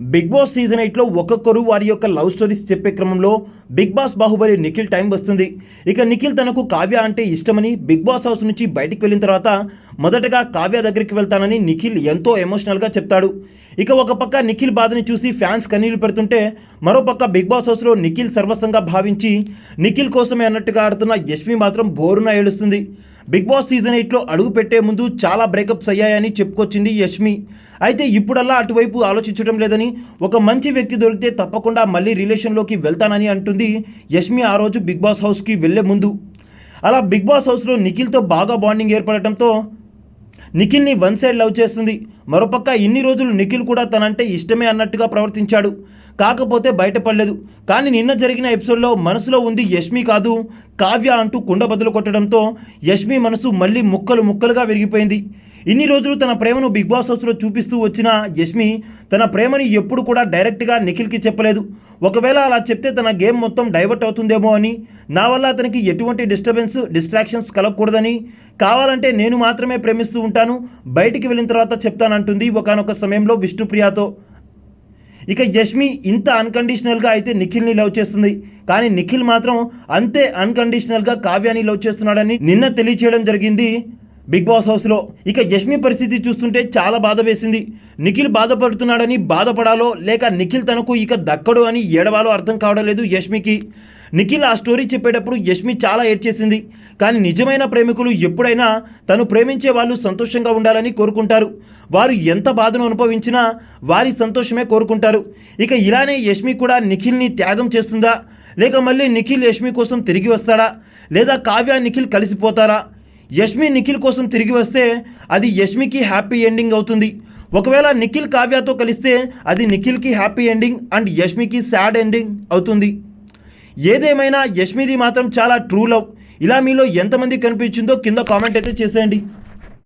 Big boss season ఎయిట్లో ఒక్కొక్కరు వారి యొక్క లవ్ స్టోరీస్ చెప్పే క్రమంలో Bigg Boss Baahubali Nikhil time వస్తుంది. ఇక నిఖిల్ తనకు కావ్య అంటే ఇష్టమని బిగ్ బాస్ హౌస్ నుంచి బయటికి వెళ్ళిన తర్వాత మొదటగా కావ్య దగ్గరికి వెళ్తానని నిఖిల్ ఎంతో ఎమోషనల్గా చెప్తాడు. ఇక ఒక పక్క నిఖిల్ బాధని చూసి ఫ్యాన్స్ కన్నీళ్ళు పెడుతుంటే మరోపక్క బిగ్ బాస్ హౌస్లో నిఖిల్ సర్వస్వంగా భావించి నిఖిల్ కోసమే అన్నట్టుగా ఆడుతున్న యష్మి మాత్రం బోరున ఏడుస్తుంది. బిగ్ బాస్ సీజన్ ఎయిట్లో అడుగు పెట్టే ముందు చాలా బ్రేకప్స్ అయ్యాయని చెప్పుకొచ్చింది యష్మి అయితే ఇప్పుడల్లా అటువైపు ఆలోచించడం లేదని ఒక మంచి వ్యక్తి దొరికితే తప్పకుండా మళ్ళీ రిలేషన్లోకి వెళ్తానని అంటుంది యష్మి ఆ రోజు బిగ్ బాస్ హౌస్కి వెళ్ళే ముందు. అలా బిగ్ బాస్ హౌస్లో నిఖిల్తో బాగా బాండింగ్ ఏర్పడటంతో నిఖిల్ని వన్ సైడ్ లవ్ చేస్తుంది. మరోపక్క ఇన్ని రోజులు నిఖిల్ కూడా తనంటే ఇష్టమే అన్నట్టుగా ప్రవర్తించాడు. కాకపోతే బయటపడలేదు. కానీ నిన్న జరిగిన ఎపిసోడ్లో మనసులో ఉంది యష్మి కాదు కావ్య అంటూ కుండ బదులు కొట్టడంతో యష్మి మనసు మళ్ళీ ముక్కలు ముక్కలుగా విరిగిపోయింది. ఇన్ని రోజులు తన ప్రేమను బిగ్ బాస్ హౌస్లో చూపిస్తూ వచ్చిన యష్మి తన ప్రేమని ఎప్పుడు కూడా డైరెక్ట్గా నిఖిల్కి చెప్పలేదు. ఒకవేళ అలా చెప్తే తన గేమ్ మొత్తం డైవర్ట్ అవుతుందేమో అని. నా వల్ల అతనికి ఎటువంటి డిస్టర్బెన్స్ డిస్ట్రాక్షన్స్ కలగకూడదని. కావాలంటే నేను మాత్రమే ప్రేమిస్తూ ఉంటాను. బయటికి వెళ్ళిన తర్వాత చెప్తానంటుంది ఒకనొక సమయంలో విష్ణుప్రియతో. ఇక యష్మి ఇంత అన్కండిషనల్గా అయితే నిఖిల్ని లవ్ చేస్తుంది. కానీ నిఖిల్ మాత్రం అంతే అన్కండిషనల్గా కావ్యాన్ని లవ్ చేస్తున్నాడని నిన్న తెలియచేయడం జరిగింది. బిగ్ బాస్ హౌస్లో ఇక యష్మి పరిస్థితి చూస్తుంటే చాలా బాధ వేసింది. నిఖిల్ బాధపడుతున్నాడని బాధపడాలో లేక నిఖిల్ తనకు ఇక దక్కడు అని ఏడవాలో అర్థం కావడం లేదు యష్మికి. నిఖిల్ ఆ స్టోరీ చెప్పేటప్పుడు యష్మి చాలా ఏడ్చేసింది. కానీ నిజమైన ప్రేమికులు ఎప్పుడైనా తను ప్రేమించే వాళ్ళు సంతోషంగా ఉండాలని కోరుకుంటారు. వారు ఎంత బాధను అనుభవించినా వారి సంతోషమే కోరుకుంటారు. ఇక ఇలానే యష్మి కూడా నిఖిల్ని త్యాగం చేస్తుందా? లేక మళ్ళీ నిఖిల్ యష్మి కోసం తిరిగి వస్తాడా? లేదా కావ్య నిఖిల్ కలిసిపోతారా? యష్మి నిఖిల్ కోసం తిరిగి వస్తే అది యష్మికి హ్యాపీ ఎండింగ్ అవుతుంది. ఒకవేళ నిఖిల్ కావ్యతో కలిస్తే అది నిఖిల్కి హ్యాపీ ఎండింగ్ అండ్ యష్మికి సాడ్ ఎండింగ్ అవుతుంది. ఏదేమైనా యష్మిది మాత్రం చాలా ట్రూ లవ్. ఇలా మీలో ఎంతమంది కనిపించిందో కింద కామెంట్ అయితే చేసేయండి.